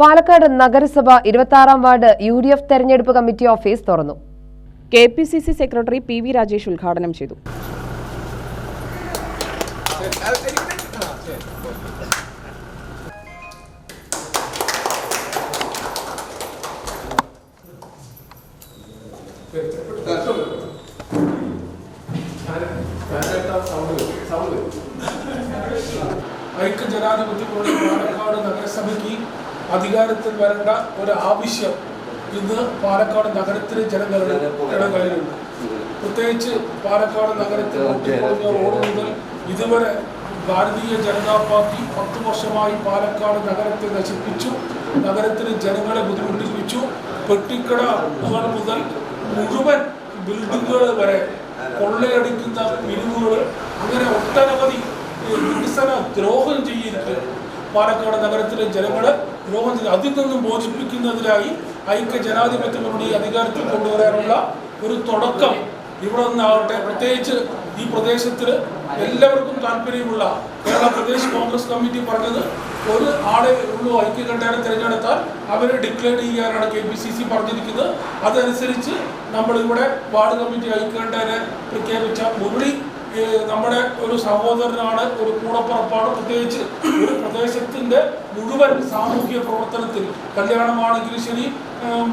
പാലക്കാട് നഗരസഭ ഇരുപത്തി ward U D F തെരഞ്ഞെടുപ്പ് കമ്മിറ്റി ഓഫീസ് തുറന്നു. K P C C secretary P V Rajesh ഉദ്ഘാടനം ചെയ്തു. ഐക്യ ജനാധിപത്യത്തോടെ പാലക്കാട് നഗരസഭയ്ക്ക് അധികാരത്തിൽ വരേണ്ട ഒരു ആവശ്യം ഇന്ന് പാലക്കാട് നഗരത്തിലെ ജനങ്ങളുടെ ഇടങ്ങളിലുണ്ട്. പ്രത്യേകിച്ച് പാലക്കാട് നഗരത്തിൽ റോഡ് മുതൽ ഇതുവരെ ഭാരതീയ ജനതാ പാർട്ടി പത്ത് വർഷമായി പാലക്കാട് നഗരത്തെ നശിപ്പിച്ചു നഗരത്തിലെ ജനങ്ങളെ ബുദ്ധിമുട്ടിപ്പിച്ചു. പെട്ടിക്കട മുതൽ മുഴുവൻ ബിൽഡിങ്ങുകൾ വരെ കൊള്ളയടിക്കുന്ന പിരിവുകൾ അങ്ങനെ ഒട്ടനവധി വികസന ദ്രോഹം ചെയ്തിട്ട് പാലക്കാട് നഗരത്തിലെ ജനങ്ങളെ ചെയ്ത് അതിൽ നിന്നും ബോധിപ്പിക്കുന്നതിനായി ഐക്യ ജനാധിപത്യ മുന്നണി അധികാരത്തിൽ കൊണ്ടുവരാനുള്ള ഒരു തുടക്കം ഇവിടെ നിന്നാവട്ടെ. പ്രത്യേകിച്ച് ഈ പ്രദേശത്തിൽ എല്ലാവർക്കും താല്പര്യമുള്ള കേരള പ്രദേശ് കോൺഗ്രസ് കമ്മിറ്റി പറഞ്ഞത് ഒരു ആളെ ഉള്ളൂ ഐക്യകണ്ഠേനെ തിരഞ്ഞെടുത്താൽ അവരെ ഡിക്ലെയർ ചെയ്യാനാണ് കെ പി സി സി പറഞ്ഞിരിക്കുന്നത്. അതനുസരിച്ച് നമ്മളിവിടെ വാർഡ് കമ്മിറ്റി ഐക്യകണ്ഠേനെ പ്രഖ്യാപിച്ച മുരളി നമ്മുടെ ഒരു സഹോദരനാണ് ഒരു കൂടപ്പുറപ്പാണ്. പ്രത്യേകിച്ച് ഒരു പ്രദേശത്തിന്റെ മുഴുവൻ സാമൂഹിക പ്രവർത്തനത്തിൽ കല്യാണമാണെങ്കിലും ശരി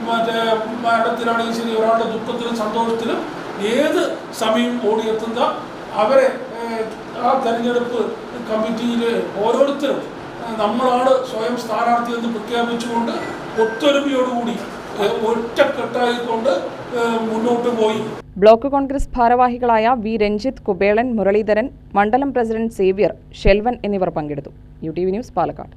മറ്റേ മരണത്തിലാണെങ്കിലും ശരി ഒരാളുടെ ദുഃഖത്തിലും സന്തോഷത്തിലും ഏത് സമയം ഓടിയെത്തുന്ന അവരെ ആ തെരഞ്ഞെടുപ്പ് കമ്മിറ്റിയിൽ ഓരോരുത്തരും നമ്മളാണ് സ്വയം സ്ഥാനാർത്ഥി എന്ന് പ്രഖ്യാപിച്ചുകൊണ്ട് ഒത്തൊരുമയോടുകൂടി ഒറ്റക്കെട്ടായിക്കൊണ്ട് മുന്നോട്ട് പോയി. ബ്ലോക്ക് കോൺഗ്രസ് ഭാരവാഹികളായ വി രഞ്ജിത്ത് കുബേളൻ മുരളീധരൻ മണ്ഡലം പ്രസിഡന്റ് സേവ്യർ ഷെൽവൻ എന്നിവർ പങ്കെടുത്തു. U T V news Palakkad.